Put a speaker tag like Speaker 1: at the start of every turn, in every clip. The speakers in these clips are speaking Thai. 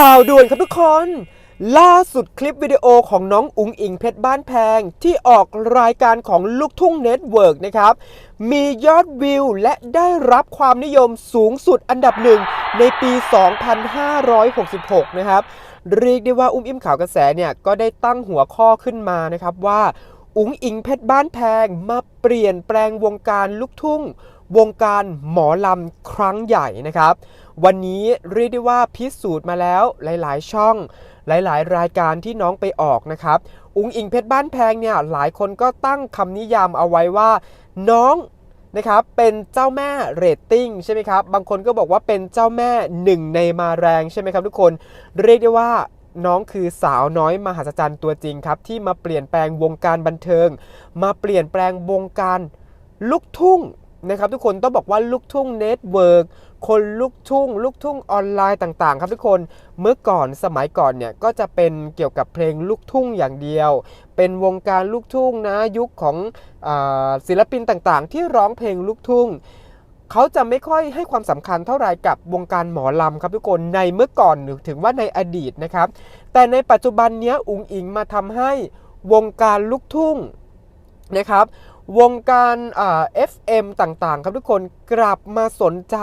Speaker 1: ข่าวด่วนครับทุกคน ล่าสุดคลิปวิดีโอของน้องอุ๋งอิงเพชรบ้านแพง ที่ออกรายการของลูกทุ่งเน็ตเวิร์กนะครับ มียอดวิวและได้รับความนิยมสูงสุดอันดับหนึ่งในปี 2566 นะครับ เรียกได้ว่าอุ้มอิ่มข่าวกระแสเนี่ย ก็ได้ตั้งหัวข้อขึ้นมานะครับว่าอุ๋งอิงเพชรบ้านแพงมาเปลี่ยนแปลงวงการลูกทุ่ง วงการหมอลำครั้งใหญ่นะครับ วันนี้เรียกได้ว่าพิสูจน์มาแล้วหลาย ๆ ช่อง หลาย ๆ รายการที่น้องไปออกนะครับ อุ๋งอิงเพชรบ้านแพงเนี่ยหลายคนก็ตั้งคำนิยามเอาไว้ว่า น้องนะครับเป็นเจ้าแม่เรตติ้งใช่ไหมครับ บางคนก็บอกว่าเป็นเจ้าแม่หนึ่งในมาแรงใช่ไหมครับทุกคน เรียกได้ว่าน้องคือสาวน้อยมหัศจรรย์ตัวจริงครับ ที่มาเปลี่ยนแปลงวงการบันเทิง มาเปลี่ยนแปลงวงการลูกทุ่ง นะครับทุกคนต้องบอกว่าลูกทุ่งเน็ตเวิร์กคนลูกทุ่ง ลูกทุ่งออนไลน์ต่างๆ ครับทุกคนเมื่อก่อนสมัยก่อนเนี่ยก็จะเป็นเกี่ยวกับเพลงลูกทุ่งอย่างเดียว เป็นวงการลูกทุ่งนะยุคของอศิลปินต่างๆ ที่ร้องเพลงลูกทุ่งเขาจะไม่ค่อยให้ความสำคัญเท่าไรกับวงการหมอลำครับทุกคนในเมื่อก่อนหรือถึงว่าในอดีตนะครับ แต่ในปัจจุบันเนี้ยอุงอิงมาทำให้วงการลูกทุ่งนะครับ วงการอ่า FM ต่างๆ ครับทุกคนกลับมาสนใจ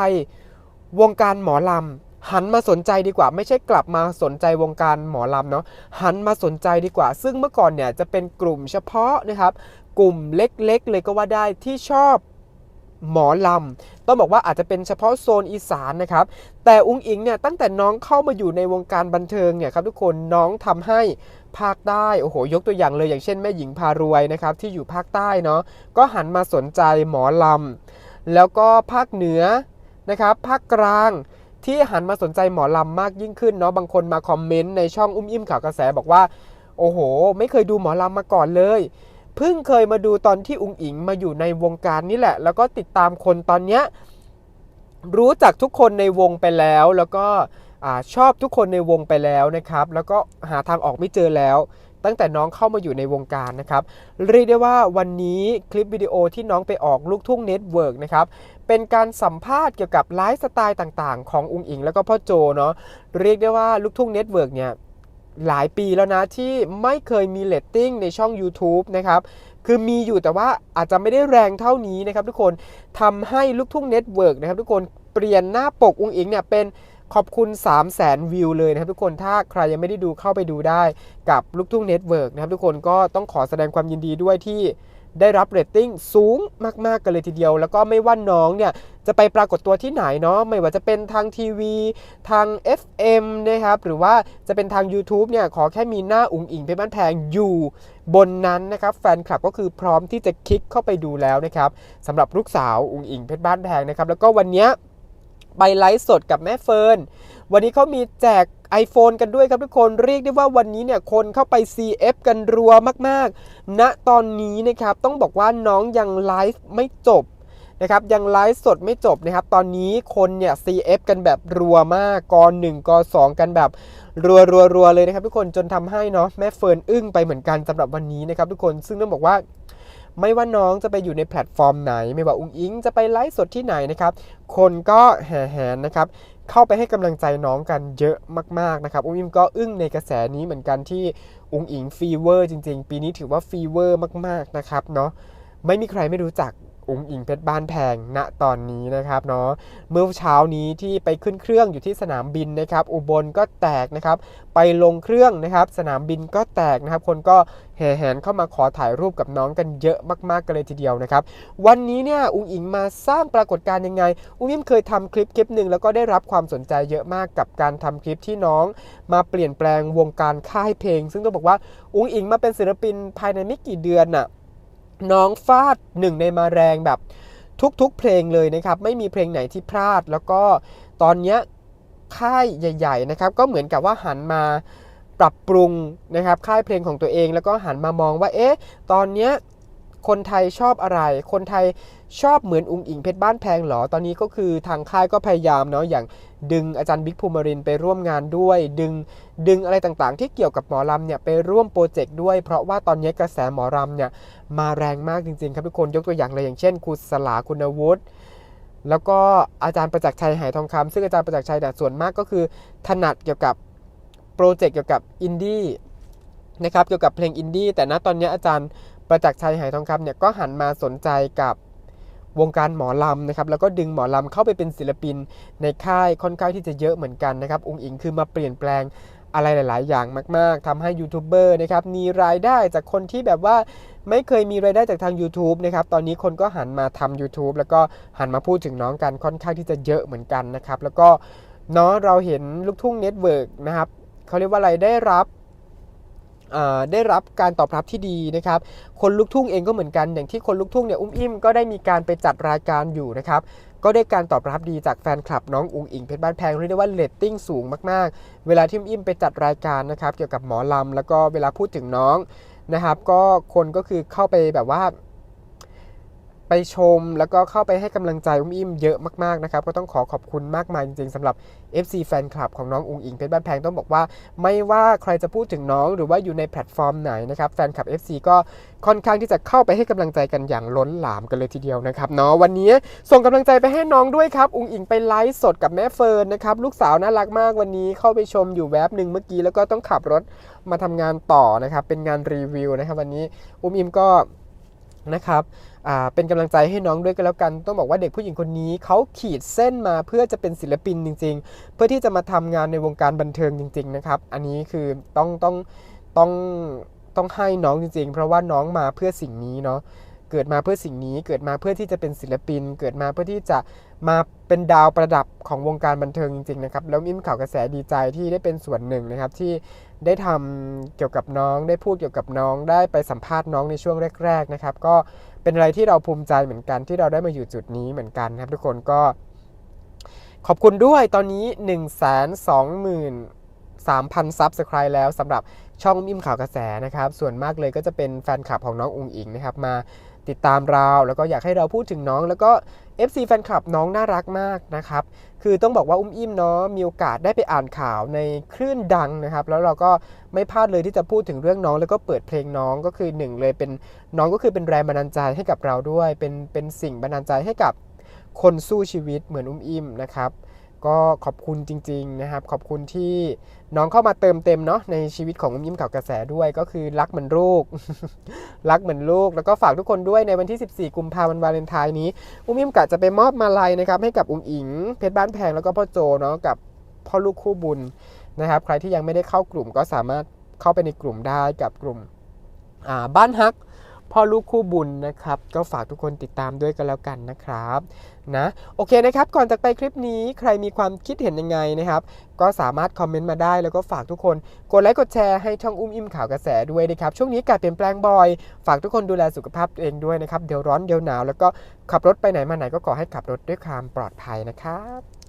Speaker 1: วงการหมอลำหันมาสนใจดีกว่า ไม่ใช่กลับมาสนใจวงการหมอลำเนาะหันมาสนใจดีกว่า ซึ่งเมื่อก่อนเนี่ยจะเป็นกลุ่มเฉพาะนะครับ กลุ่มเล็กๆ เลยก็ว่าได้ที่ชอบ หมอลำ ต้องบอกว่าอาจจะเป็นเฉพาะโซนอีสานนะครับ แต่อุ้งอิงเนี่ยตั้งแต่น้องเข้ามาอยู่ในวงการบันเทิงเนี่ยครับทุกคนน้องทำให้ภาคใต้โอ้โหยกตัวอย่างเลยอย่างเช่นแม่หญิงพารวยนะครับที่อยู่ภาคใต้เนาะก็หันมาสนใจหมอลำ แล้วก็ภาคเหนือนะครับภาคกลางที่หันมาสนใจหมอลำมากยิ่งขึ้นเนาะบางคนมาคอมเมนต์ในช่องอุ้มอิ่มข่าวกระแสบอกว่า โอ้โห ไม่เคยดูหมอลำมาก่อนเลย เพิ่งเคยมาดูตอนที่อุงอิงมาอยู่ในวงการนี่แหละ แล้วก็ติดตามคนตอนเนี้ยรู้จักทุกคนในวงไปแล้ว แล้วก็อชอบทุกคนในวงไปแล้วนะครับ แล้วก็หาทางออกไม่เจอแล้ว ตั้งแต่น้องเข้ามาอยู่ในวงการนะครับเรียกได้ว่าวันนี้คลิปวิดีโอที่น้องไปออกลูกทุ่งเน็ตเวิร์กนะครับเป็นการสัมภาษณ์เกี่ยวกับไลฟ์สไตล์ต่างๆ ของอุงอิง แล้วก็พ่อโจเนาะเรียกได้ว่าลูกทุ่งเน็ตเวิร์กเนี่ย หลายปีแล้วนะที่ไม่เคยมีเลตติ้งในช่อง YouTube นะครับคือมีอยู่แต่ว่าอาจจะไม่ได้แรงเท่านี้นะครับทุกคนทำให้ลูกทุ่งเน็ตเวิร์กนะครับทุกคนเปลี่ยนหน้าปกอุ้งอิงเนี่ยเป็นขอบคุณ 3 0 0แสนวิวเลยนะครับทุกคนถ้าใครยังไม่ได้ดูเข้าไปดูได้กับลูกทุ่งเน็ตเวิร์กนะครับทุกคนก็ต้องขอแสดงความยินดีด้วยที่ ได้รับเรตติ้งสูงมากๆกันเลยทีเดียว แล้วก็ไม่ว่าน้องเนี่ยจะไปปรากฏตัวที่ไหนเนาะไม่ว่าจะเป็นทางทีวี ทาง FM นะครับหรือว่าจะเป็นทาง YouTube เนี่ยขอแค่มีหน้าอุ๋งอิงเพชรบ้านแพงอยู่บนนั้นนะครับแฟนคลับก็คือพร้อมที่จะคลิกเข้าไปดูแล้วนะครับสำหรับลูกสาวอุ๋งอิงเพชรบ้านแพงนะครับแล้วก็วันเนี้ย ไปไลฟ์สดกับแม่เฟิร์นวันนี้เขามีแจก iPhone กันด้วยครับทุกคนเรียกได้ว่าวันนี้เนี่ยคนเข้าไป CF กันรัวมากๆณตอนนี้นะครับต้องบอกว่าน้องยังไลฟ์ไม่จบนะครับยังไลฟ์สดไม่จบนะครับ ตอนนี้คนเนี่ย CF กันแบบรัวมากกหนึ่งกสองกันแบบรัวรัวรัวเลยนะครับทุกคนจนทำให้เนาะแม่เฟิร์นอึ้งไปเหมือนกันสำหรับวันนี้นะครับทุกคนซึ่งต้องบอกว่า ไม่ว่าน้องจะไปอยู่ในแพลตฟอร์มไหน ไม่ว่าอุ้งอิงจะไปไลฟ์สดที่ไหนนะครับ คนก็แห่แหนนะครับเข้าไปให้กำลังใจน้องกันเยอะมากๆนะครับอุ้งอิงก็อึ้งในกระแสนี้เหมือนกันที่อุ้งอิงฟีเวอร์จริง ๆ ปีนี้ถือว่าฟีเวอร์มากๆนะครับเนาะไม่มีใครไม่รู้จักอุ้งอิงเพชรบ้านแพงณตอนนี้นะครับเนาะเมื่อเช้านี้ที่ไปขึ้นเครื่องอยู่ที่สนามบินนะครับ อุบลก็แตกนะครับ ไปลงเครื่องนะครับ สนามบินก็แตกนะครับ คนก็แห่แหนเข้ามาขอถ่ายรูปกับน้องกันเยอะมากๆกันเลยทีเดียวนะครับ วันนี้เนี่ยอุ้งอิงมาสร้างปรากฏการณ์ยังไง อุ้งอิงเคยทำคลิปคลิปหนึ่งแล้วก็ได้รับความสนใจเยอะมากกับการทำคลิปที่น้อง มาเปลี่ยนแปลงวงการค่ายเพลง ซึ่งต้องบอกว่าอุ้งอิงมาเป็นศิลปินภายในไม่กี่เดือนน่ะ น้องฟาดหนึ่งในมาแรงแบบทุกๆเพลงเลยนะครับ ไม่มีเพลงไหนที่พลาด แล้วก็ตอนเนี้ยค่ายใหญ่ ๆ นะครับ ก็เหมือนกับว่าหันมาปรับปรุงนะครับ ค่ายเพลงของตัวเองแล้วก็หันมามองว่าเอ๊ะตอนเนี้ย คนไทยชอบอะไร คนไทยชอบเหมือนอุงอิงเพชรบ้านแพงหรอ ตอนนี้ก็คือทางค่ายก็พยายามเนาะอย่างดึงอาจารย์บิ๊กภูมิรินไปร่วมงานด้วย ดึงดึงอะไรต่างๆ ที่เกี่ยวกับหมอลำเนี่ยไปร่วมโปรเจกต์ด้วย เพราะว่าตอนนี้กระแสหมอลำเนี่ยมาแรงมากจริงๆ ครับทุกคนยกตัวอย่างเลยอย่างเช่นครูสลาคุณวุฒิแล้วก็อาจารย์ประจักษ์ชัยหายทองคำซึ่งอาจารย์ประจักษ์ชัยเนี่ยส่วนมากก็คือถนัดเกี่ยวกับโปรเจกต์เกี่ยวกับอินดี้นะครับเกี่ยวกับเพลงอินดี้แต่ณตอนนี้อาจารย์ ประจักษ์ชัยหายทองคำเนี่ยก็หันมาสนใจกับวงการหมอลำนะครับแล้วก็ดึงหมอลำเข้าไปเป็นศิลปินในค่ายค่อนข้างที่จะเยอะเหมือนกันนะครับองค์อิงคือมาเปลี่ยนแปลงอะไรหลาย ๆ อย่างมาก ๆทำให้ยูทูบเบอร์นะครับมีรายได้จากคนที่แบบว่าไม่เคยมีรายได้จากทาง YouTube นะครับ ตอนนี้คนก็หันมาทำ YouTube แล้วก็หันมาพูดถึงน้องกันค่อนข้างที่จะเยอะเหมือนกันนะครับ แล้วก็เนาะเราเห็นลูกทุ่งเน็ตเวิร์กนะครับเขาเรียกว่าอะไรได้รับ ได้รับการตอบรับที่ดีนะครับ คนลุกทุ่งเองก็เหมือนกัน อย่างที่คนลุกทุ่งเนี่ยอุ้มอิ่มก็ได้มีการไปจัดรายการอยู่นะครับก็ได้การตอบรับดีจากแฟนคลับน้องอุงอิงเพชรบ้านแพงเรียกได้ว่าเลตติ้งสูงมากๆ เวลาที่อุ้มอิ่มไปจัดรายการนะครับเกี่ยวกับหมอลำแล้วก็เวลาพูดถึงน้องนะครับ ก็คนก็คือเข้าไปแบบว่า ไปชมแล้วก็เข้าไปให้กำลังใจอุ้มอิ่มเยอะมากๆนะครับ ก็ต้องขอขอบคุณมากมายจริงๆสำหรับ FC แฟนคลับของน้องอุงอิงเพชรบ้านแพงต้องบอกว่า ไม่ว่าใครจะพูดถึงน้องหรือว่าอยู่ในแพลตฟอร์มไหนนะครับแฟนคลับ FC ก็ค่อนข้างที่จะเข้าไปให้กำลังใจกันอย่างล้นหลามกันเลยทีเดียวนะครับเนาะวันนี้ส่งกำลังใจไปให้น้องด้วยครับอุงอิงไปไลฟ์สดกับแม่เฟิร์นนะครับลูกสาวน่ารักมากวันนี้เข้าไปชมอยู่แวบหนึ่งเมื่อกี้แล้วก็ต้องขับรถมาทำงานต่อนะครับเป็นงานรีวิวนะครับวันนี้อุ้มอิมก็ นะครับเป็นกำลังใจให้น้องด้วยกันแล้วกัน ต้องบอกว่าเด็กผู้หญิงคนนี้เขาขีดเส้นมาเพื่อจะเป็นศิลปินจริง ๆ เพื่อที่จะมาทำงานในวงการบันเทิงจริง ๆ นะครับ อันนี้คือต้องต้องต้องต้องให้น้องจริง ๆ เพราะว่าน้องมาเพื่อสิ่งนี้เนาะ เกิดมาเพื่อสิ่งนี้ เกิดมาเพื่อที่จะเป็นศิลปิน เกิดมาเพื่อที่จะมาเป็นดาวประดับของวงการบันเทิงจริงๆนะครับ แล้วมิมข่าวกระแสดีใจที่ได้เป็นส่วนหนึ่งนะครับที่ได้ทำเกี่ยวกับน้อง ได้พูดเกี่ยวกับน้อง ได้ไปสัมภาษณ์น้องในช่วงแรก ๆนะครับ ก็เป็นอะไรที่เราภูมิใจเหมือนกันที่เราได้มาอยู่จุดนี้เหมือนกันนะครับทุกคนก็ขอบคุณด้วยตอนนี้ 1 2 3 0 0 0 ซับสไครต์แล้วสำหรับช่องมิมข่าวกระแสนะครับ ส่วนมากเลยก็จะเป็นแฟนคลับของน้องอุงอิงนะครับ มา ติดตามเราแล้วก็อยากให้เราพูดถึงน้อง แล้วก็ FC แฟนคลับน้องน่ารักมากนะครับ คือต้องบอกว่าอุ้มอิ่มเนาะมีโอกาสได้ไปอ่านข่าวในคลื่นดังนะครับ แล้วเราก็ไม่พลาดเลยที่จะพูดถึงเรื่องน้อง แล้วก็เปิดเพลงน้องก็คือหนึ่งเลยเป็นน้องก็คือเป็นแรงบันดาลใจให้กับเราด้วย เป็นเป็นสิ่งบันดาลใจให้กับคนสู้ชีวิตเหมือนอุ้มอิ่มนะครับ ก็ขอบคุณจริง ๆนะครับ ขอบคุณที่น้องเข้ามาเติมเต็มเนาะในชีวิตของอุ้มยิ้มข่าวกระแสด้วยก็คือรักเหมือนลูก รักเหมือนลูก แล้วก็ฝากทุกคนด้วยในวันที่ 14 กุมภาพันธ์วาเลนไทน์นี้ อุ้มยิ้มกะจะไปมอบมาลัยนะครับให้กับอุ้งอิง เพชรบ้านแพงแล้วก็พ่อโจเนาะกับพ่อลูกคู่บุญนะครับ ใครที่ยังไม่ได้เข้ากลุ่มก็สามารถเข้าไปในกลุ่มได้กับกลุ่มบ้านฮัก พ่อลูกคู่บุญนะครับ ก็ฝากทุกคนติดตามด้วยกันแล้วกันนะครับนะโอเคนะครับ ก่อนจากไปคลิปนี้ใครมีความคิดเห็นยังไงนะครับ ก็สามารถคอมเมนต์มาได้แล้วก็ฝากทุกคนกดไลค์กดแชร์ให้ช่องอุ้มอิ่มข่าวกระแสด้วยนะครับ ช่วงนี้อากาศเปลี่ยนแปลงบ่อย ฝากทุกคนดูแลสุขภาพตัวเองด้วยนะครับ เดี๋ยวร้อนเดี๋ยวหนาว แล้วก็ขับรถไปไหนมาไหนก็ขอให้ขับรถด้วยความปลอดภัยนะครับ